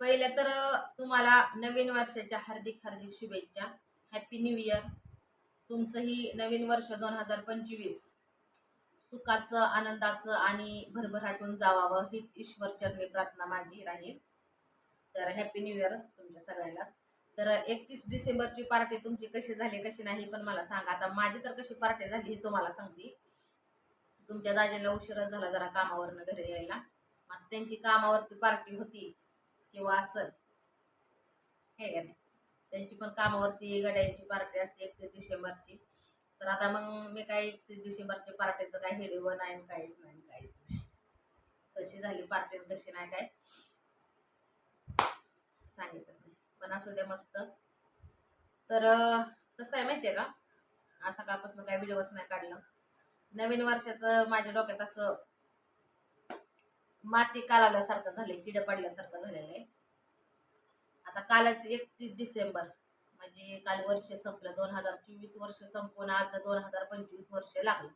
पहिल्या तर तुम्हाला नवीन वर्षाच्या हार्दिक हार्दिक शुभेच्छा. हॅपी न्यू इयर तुमचंही नवीन वर्ष दोन हजार पंचवीस सुखाचं आनंदाचं आणि भरभराटून जावावं हीच ईश्वरचरणी प्रार्थना माझी राहील. तर हॅपी न्यू इयर तुमच्या सगळ्यांनाच. तर एकतीस डिसेंबरची पार्टी तुमची कशी झाली कशी नाही पण मला सांगा. आता माझी तर कशी पार्टी झाली हे तुम्हाला सांगते. तुमच्या दाजीला उशीरच झाला जरा कामावरनं घरी यायला. आता त्यांची कामावरती पार्टी होती. किंवा असं. हे का नाही? त्यांची पण कामावरती गड्यांची पार्टी असते एक ते डिसेंबरची. तर आता मग मी काय एक ते डिसेंबरच्या पार्टीचं काय हेडिओ नाही आणि काहीच नाही काहीच नाही. कशी झाली पार्टी कशी नाही काय? सांगितलंच नाही. पण असू द्या मस्त. तर कसं आहे माहिती आहे का? आज सकाळपासून काय व्हिडिओच नाही काढलं. नवीन वर्षाचं माझ्या डोक्यात असं माती कालावल्यासारखं झाले किड पडल्यासारखं झालेलं आहे. आता कालच एकतीस डिसेंबर म्हणजे काल वर्ष संपलं दोन हजार चोवीस वर्ष संपून आज दोन हजार पंचवीस वर्ष लागलं.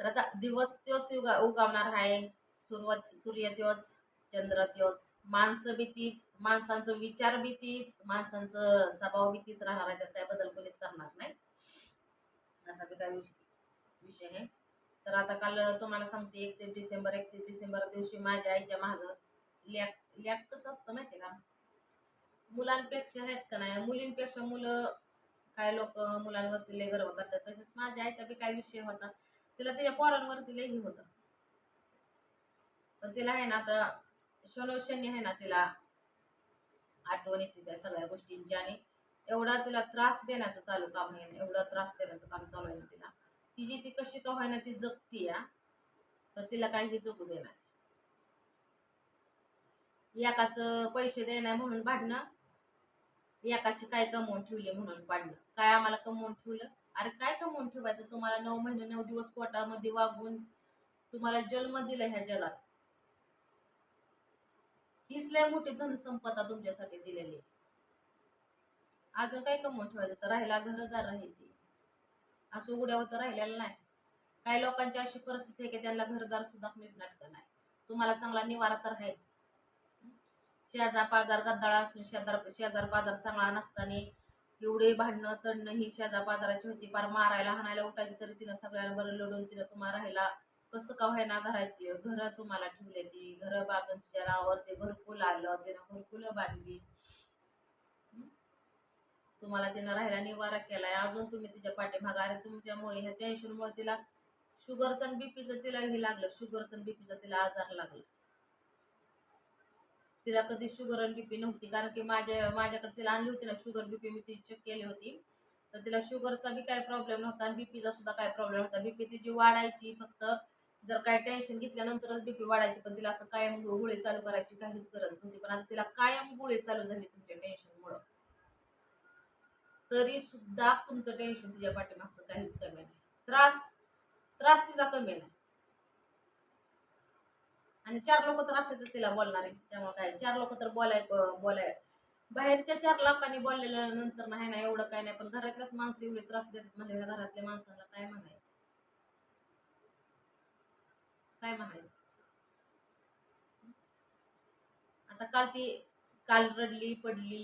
तर आता दिवस तोच उगा उगवणार आहे. सुरुवात सूर्य त्योच चंद्र त्योच माणसं भीतीच माणसांचं विचार भीतीच माणसांचं स्वभाव भीतीच राहणार आहे त्यात काय बदल कोणीच करणार नाही. असा काही काय विषय विषय आहे. तर आता काल तुम्हाला सांगते एकतीस डिसेंबर एकतीस डिसेंबर दिवशी माझ्या आईच्या मागं लॅक लॅक कसं असतं माहिती आहे का? मुलांपेक्षा आहेत का नाही? मुलींपेक्षा मुलं काय लोक मुलांवरती लय गर्व करतात. तसेच माझ्या आईचा बी काय विषय होता तिला तिच्या पोरांवरती लयही होतं. पण तिला आहे ना आता शनो शनी आहे ना तिला आठवण येते त्या सगळ्या गोष्टींची आणि एवढा तिला त्रास देण्याचं चालू काम आहे ना एवढा त्रास देण्याचं काम चालू आहे ना तिला. तिची ती कशी का होईना ती जगती या तर तिला काही जगू देणार एकाच पैसे देणार म्हणून भांडणं एकाची काय कमवून ठेवली म्हणून पाडणं काय आम्हाला कमवून ठेवलं? अरे काय कमवून ठेवायचं? तुम्हाला नऊ महिने नऊ दिवस पोटामध्ये वागून तुम्हाला जन्म दिला ह्या जगात. हीच लय मोठी धनसंपदा तुमच्यासाठी दिलेली आहे. अजून काय कमवून ठेवायचं? तर राहिला घरदार राहील ती. असं उघड्यावर तर राहिलेलं नाही. काही लोकांची अशी परिस्थिती आहे की त्यांना घरदार सुद्धा नीटनाटकं नाही. तुम्हाला चांगला निवारा तर आहे. शेजार पाजार गद्दाळा असून शेजार शेजार बाजार चांगला नसताना एवढे भांडणं तडणं ही शेजार बाजाराची होती. पार मारायला हाणायला उठायची तरी तिनं सगळ्यांना बरं लढून तिनं तुम्हाला राहिला. कसं का व्हायना घराची? घरं तुम्हाला ठेवले ती. घरं बांधून तुझ्या नावावर ते घरकुल आलं. तिनं घरकुलं बांधली. तुम्हाला तिनं राहायला निवारा केलाय. अजून तुम्ही तिच्या पाठीमागं अरे तुमच्यामुळे ह्या टेन्शनमुळे तिला शुगरचं आणि बीपीचं तिला हे लागलं. शुगरचं आणि बीपीचं तिला आजार लागला. तिला कधी शुगर आणि बीपी नव्हती. कारण की माझ्या माझ्याकडे तिला आणली होती ना शुगर बीपी मी ती चेक केली होती. तर तिला शुगरचा बी काय प्रॉब्लेम नव्हता आणि बीपीचा सुद्धा काय प्रॉब्लेम नव्हता. बीपी तिची वाढायची फक्त जर काय टेन्शन घेतल्यानंतरच बीपी वाढायची. पण तिला असं कायम गुळे चालू करायची काहीच गरज नव्हती. पण आता तिला कायम गुळे चालू झाली तुमच्या टेन्शनमुळं तरी सुद्धा तुमचं टेन्शन तिच्या पाठीमागचं काहीच कमी नाही. त्रास त्रास तिचा कमी नाही. आणि चार लोक तर असेच तिला बोलणार आहे त्यामुळे काय? चार लोक तर बोलाय बोलाय बाहेरच्या चार लोकांनी बोललेल्या नंतर नाही ना एवढं काय नाही पण घरातल्याच माणसं एवढे त्रास देतात म्हणजे घरातल्या माणसाला काय म्हणायचं? काय म्हणायचं? आता काल ती काल रडली पडली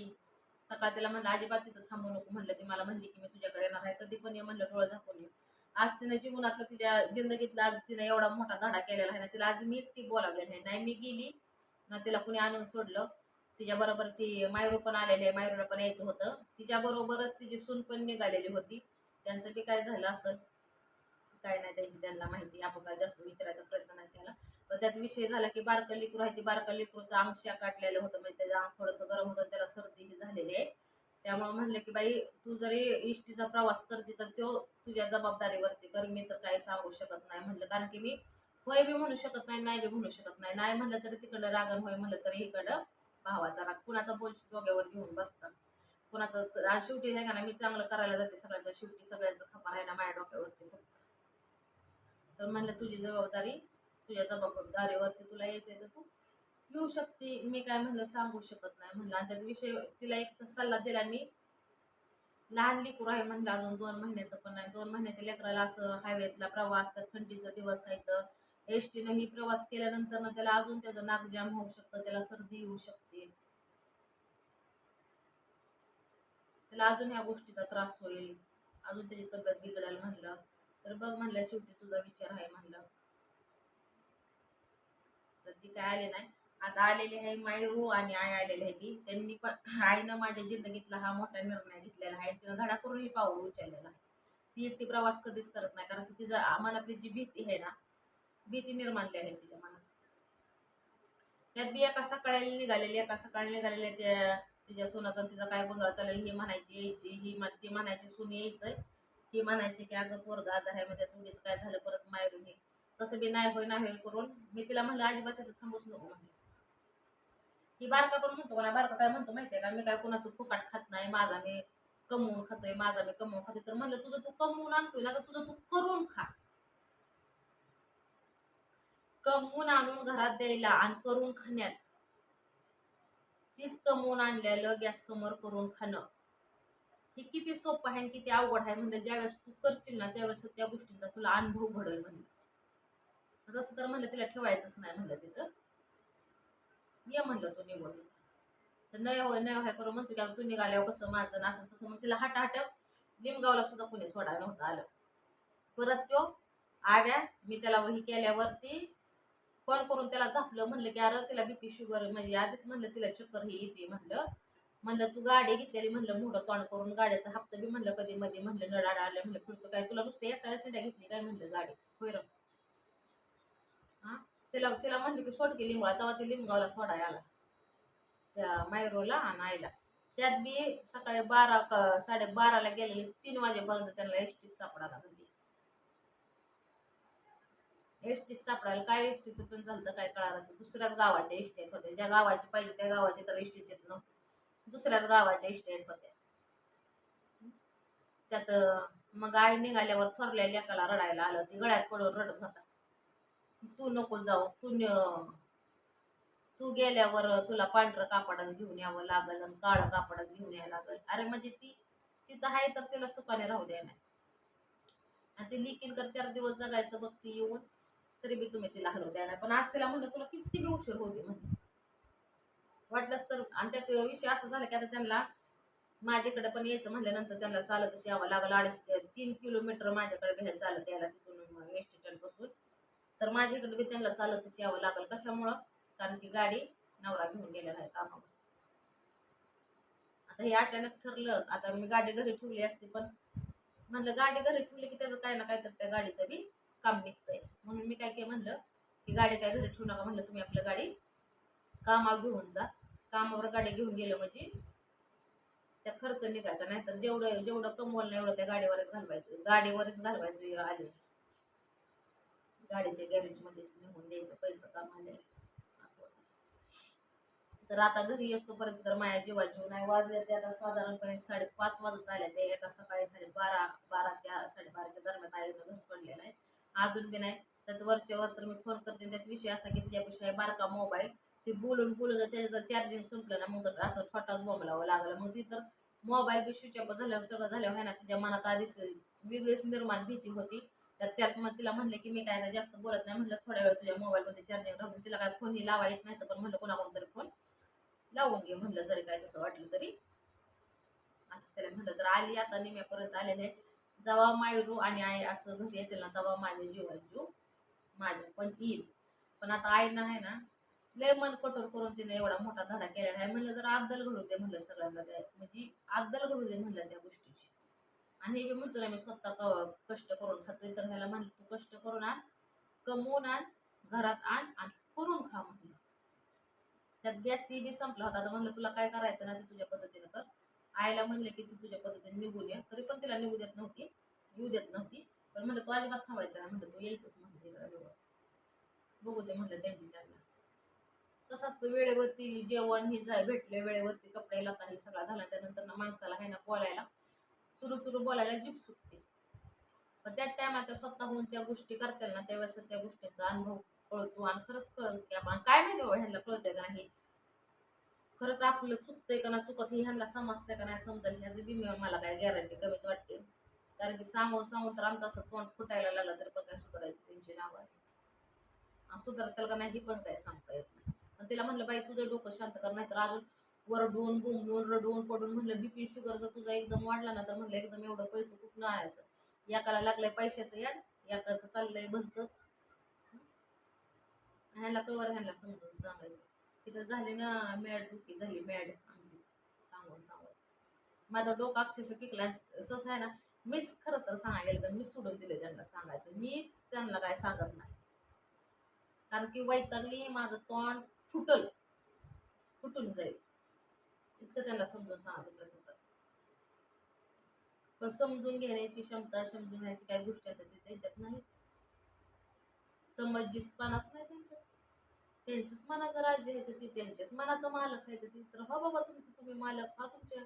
सकाळ तिला म्हणलं अजिबात तिथं थांबू नको. म्हणलं ती मला म्हणली की मी तुझ्याकडे येणार आहे. कधी पण ये म्हणलं डोळं झाकून ये. आज तिनं जीवनातला तिच्या जिंदगीतला आज तिनं एवढा मोठा धडा केलेला आहे ना तिला आज मी ती बोलावलेली आहे. नाही मी गेली ना तिला कुणी आणून सोडलं. तिच्याबरोबर ती मायरू पण आलेली आहे मायरूला पण यायचं होतं. तिच्याबरोबरच तिची सून पण निघालेली होती. त्यांचं बी काय झालं असं काय नाही त्यांची त्यांना माहिती. आपण काय जास्त विचारायचा प्रयत्न नाही केला. पण त्यात विषय झाला की बारकं लेकरू आहे ती बारकं लेकरूचं अंग शा काटलेलं होतं. म्हणजे त्याचं अंग थोडंसं गरम होतं त्याला सर्दी झालेली आहे. त्यामुळे म्हणलं की बाई तू जरी इष्टीचा प्रवास करते तर तो तुझ्या जबाबदारीवरती कर मी तर काही सांगू शकत नाही म्हणलं. कारण की मी होय बी म्हणू शकत नाही नाही बी म्हणू शकत नाही. नाही म्हणलं तरी तिकडं रागण होय म्हणलं तरी इकडं भावाचा राग. कुणाचा बोज डोक्यावर घेऊन बसतात कुणाचं आणि शेवटी आहे का ना मी चांगलं करायला जाते सगळ्यांचं. शेवटी सगळ्यांचं खपा आहे ना माझ्या डोक्यावरती. फक्त तर म्हणलं तुझी जबाबदारी तुझ्या जबाबदारीवरती तुला यायचं आहे तर तू येऊ शकते. मी काय म्हणलं सांगू शकत नाही. म्हणलं आणि त्यात विषय तिला एक सल्ला दिला मी. लहान लेकरू आहे म्हणलं अजून दोन महिन्याचं पण नाही. दोन महिन्याच्या लेकराला असं हायवेतला प्रवास तर थंडीचा दिवस आहे तर एस टीनं ही प्रवास केल्यानंतर ना त्याला अजून त्याचं नाकजाम होऊ शकतं त्याला सर्दी येऊ शकते. त्याला अजून ह्या गोष्टीचा त्रास होईल. अजून त्याची तब्येत बिघडायला म्हणलं. तर बघ म्हणलं शेवटी तुझा विचार आहे म्हणलं. ती काय आले नाही. आता आलेली आहे मायरू आणि आई आलेली आहे ती. त्यांनी पण आईनं माझ्या जिंदगीतला हा मोठा निर्णय घेतलेला आहे. तिनं धडा करूनही पाऊल उचललेला आहे. ती एकटी प्रवास कधीच करत नाही. कारण की तिचं मनातली जी भीती आहे ना भीती निर्माणली आहे तिच्या मनात. त्यात बी एका सकाळी निघालेली एका सकाळी निघालेल्या त्या तिच्या सुनाचा तिचा काय गोंधळ चालेल हे म्हणायची यायची ही ती म्हणायची सून यायचंय. ही म्हणायची की अगं पोरगा आजार आहे मग त्या दोघीच काय झालं? परत मायरून हे तसं बी नाही होय नाही होय करून मी तिला म्हणलं अजिबात तिथं थांबूच नको म्हणलं. ही बारका पण म्हणतो मला बारका काय म्हणतो माहितीये का? मी काय कुणाचं फुकाट खात नाही माझा मी कमवून खातोय माझा मी कमवून खातोय. तर म्हणलं तुझं तू कमवून आणतोय ना तर तुझं तू करून खा. कमवून आणून घरात द्यायला आणि करून खाण्यात. तीच कमवून आणलेलं गॅस समोर करून खाणं. हे किती सोपं आहे आणि किती अवघड आहे म्हणजे ज्यावेळेस तू करशील ना त्यावेळेस त्या गोष्टींचा तुला अनुभव घडेल म्हणलं. जसं तर म्हणलं तिला ठेवायचंच नाही म्हणलं तिथं. ये म्हणलं तू निघून. तिथं तर नाही होय नाही होय करू म्हणतो की आता तू निघाल्यावर कसं माझं ना असं तसं. मग तिला हटाहट हट लिमगावला सुद्धा कुणी सोडायला नव्हतं आलं. परत तो आव्या मी त्याला वही केल्यावरती फोन करून त्याला झापलं म्हणलं की अरे तिला बीपी शुगर म्हणजे आधीच म्हणलं तिला चक्कर ही येते म्हणलं. म्हणलं तू गाडी घेतलेली म्हणलं मोठं तोंड करून गाड्याचा हप्ता बी म्हणलं कधी मध्ये म्हणलं नडाड आलं म्हणलं फिरतो काय? तुला नुसतं एकट्याला शेंड्या घेतली काय? म्हणलं गाडी. होय र. तिला तिला म्हणलं की सोड की लिंबळा. तेव्हा ती लिंबगावला सोडायला आला. त्या मायरोला आणि आईला. त्यात बी सकाळी बारा क- साडेबाराला गेलेले. तीन वाजेपर्यंत त्यांना एस टी सापडायला लागली. एस टी सापडायला काय एस टीचं पण झालं तर काय कळालं असं दुसऱ्याच गावाच्या एस टी होत्या. ज्या गावाची पाहिजे त्या गावाची तर एस टीच नव्हते. दुसऱ्याच गावाच्या एस टी होत्या. त्यात मग आई निघाल्यावर थोरल्या लेकाला रडायला आलं. ती गळ्यात पडून रडत होता. तू नको जाऊ. तू तू गेल्यावर तुला पांढरं कापडाच घेऊन यावं लागल आणि काळं कापडच घेऊन यावं लागल. अरे म्हणजे ती तिथं आहे तर तिला सुखाने राहू द्या नाही आणि ती लिकिनकर चार दिवस जगायचं बघ ती येऊन तरी बी तुम्ही तिला हलवू द्या नाही पण आज तिला म्हणलं तुला किती बी उशीर होते म्हणजे वाटलंच तर आणि त्यात विषय असं झाला की आता त्यांना माझ्याकडे पण यायचं म्हटल्यानंतर त्यांना चालतच यावं लागलं. अडीच तीन किलोमीटर माझ्याकडे घ्यायला चालत यायला तिथून एस टी बसून तर माझ्याकडे बी त्यांना चालतच यावं लागेल कशामुळं? कारण की गाडी नवरा घेऊन गेलेला आहे कामावर. आता हे अचानक ठरलं आता मी गाडी घरी ठेवली असते पण म्हणलं गाडी घरी ठेवली की त्याचं काय ना काय तर त्या गाडीचं बी काम निघतंय. म्हणून मी काय काय म्हणलं की गाडी काय घरी ठेवू नका म्हणलं तुम्ही आपलं गाडी कामावर घेऊन जा. कामावर गाडी घेऊन गेलं म्हणजे त्या खर्च निघायचा नाहीतर जेवढं जेवढं कमवलं नाही एवढं त्या गाडीवरच घालवायचं. गाडीवरच घालवायचं आले गाडीच्या गॅरेजमध्येच नेऊन द्यायचं पैसे कामाले असं तर आता घरी येतोपर्यंत तर माझ्या जीवा जीव नाही वाजले ते आता साधारणपणे साडेपाच वाजत आले. ते एका सकाळी साडेबारा बारा त्या साडेबाराच्या दरम्यान आईनं घर सोडलेलं आहे. अजून बी नाही. त्यात वरच्या वर तर मी फोन करते त्यात विषय असा की तिच्यापेक्षा आहे बारका मोबाईल ते बोलून बोलून त्याचं जर चार्जिंग संपलं ना मग तर असं फटाच बोंबलावं लागलं. मग ती तर मोबाईल बी स्विच ऑफ झाल्यावर सगळं झाल्यावर आहे ना तिच्या मनात आधीच वेगळीच निर्माण भीती होती. तर त्यात मग तिला म्हणलं की मी काय ना जास्त बोलत नाही म्हणलं थोड्या वेळ तुझ्या मोबाईलमध्ये चार्जिंग राहून तिला काय फोनही लावा येत नाही तर पण म्हणलं कोणाकडून तरी फोन लावून घे म्हणलं जरी काय तसं वाटलं तरी. आता त्याला म्हणलं तर आली आता निम्यापर्यंत आलेले जवा मायरू आणि आई असं घरी येतील ना तवा माझ्या जीवात जीव माझ्या पण येईल. पण आता आई ना आहे ना लय मन कठोर करून तिने एवढा मोठा धडा केलेला आहे. म्हणलं जर आदल घडू दे म्हणलं सगळ्यांना म्हणजे आदल घडू दे म्हणलं त्या गोष्टीची. आणि हे बी म्हणतो ना मी स्वतः क- कष्ट करून खातोय तर ह्याला म्हणलं तू कष्ट करून आण कमवून आण घरात आण आणि करून खा म्हणलं. त्यात गॅस ही बी संपला होता. आता म्हणलं तुला काय करायचं ना ते तुझ्या पद्धतीनं कर. आईला म्हणले की तू तुझ्या पद्धतीने निघून या. तरी पण तिला निघू देत नव्हती येऊ देत नव्हती. पण म्हणलं तू अजिबात थांबायचं ना म्हणलं तू यायचंच म्हणलं बघू दे म्हणलं त्यांची त्यांना. कसं असतं वेळेवरती जेवण हे जाय भेटले वेळेवरती कपडे लता हे सगळा झाला. त्यानंतर ना माणसाला आहे ना बोलायला चुरू चुरू बोलायला जीभ सुटते. पण त्या टायमात त्या स्वतःहून त्या गोष्टी करतील ना त्यावेळेस त्या गोष्टीचा अनुभव कळतो आणि खरंच कळतो की आपण काय माहिती बाबा ह्यांना कळतंय का नाही? खरंच आपलं चुकतंय का ना चुकत हे ह्यांना समजतंय का नाही समजेल ह्याची बी मला काय गॅरंटी कमीच वाटते. कारण की सांगून सांगून तर आमचं असं तोंड फुटायला लागलं तर पण काय सुधारायचं त्यांची नावं आहे सुधारतील का नाही हे पण काय सांगता येत नाही. पण तिला म्हणलं बाई तुझं डोकं शांत कर नाही तर अजून वरडून बुंबून रडून पडून म्हणलं बीपी शुगर जर तुझा एकदम वाढला ना तर म्हणलं एकदम एवढं पैसे कुठून आणायचं? एकाला लागलंय पैशाचं याड एकाचं चाललंय भलतंच. ह्याला कवर ह्याला समजून सांगायचं. तिथं झाली ना मॅड डुकी झाली मॅड आमची सांगून सांगून. माझं डोकं अक्षरशः टिकला तसं आहे ना मीच खरं तर सांगायला तर मी सोडून दिलं त्यांना सांगायचं. मीच त्यांना काय सांगत नाही. कारण की वैतागली माझं तोंड फुटल. फुटून जाईल. इतकं त्यांना समजून सांगायचा प्रयत्न करतात पण समजून घेण्याची क्षमता समजून घेण्याची काही गोष्टी असतात ते त्यांच्यात नाहीच. समंजसपणाच नाही त्यांच्यात. त्यांचंच मनाचं राज्य आहे तर ते त्यांच्याच मनाचं मालक आहे तर ते तर हा बाबा तुमचं तुम्ही मालक हा तुमच्या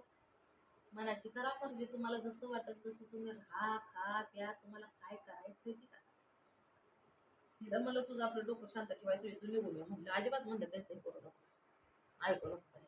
मनाची करा म्हणजे तुम्हाला जसं वाटत तसं तुम्ही राहा खा प्या तुम्हाला काय करायचं ते करा. तिला म्हणलं तुझं आपलं डोकं शांत ठेवायचं इथून निघून म्हणलं अजिबात म्हणलं त्यांचं ऐकू नको ऐकू नको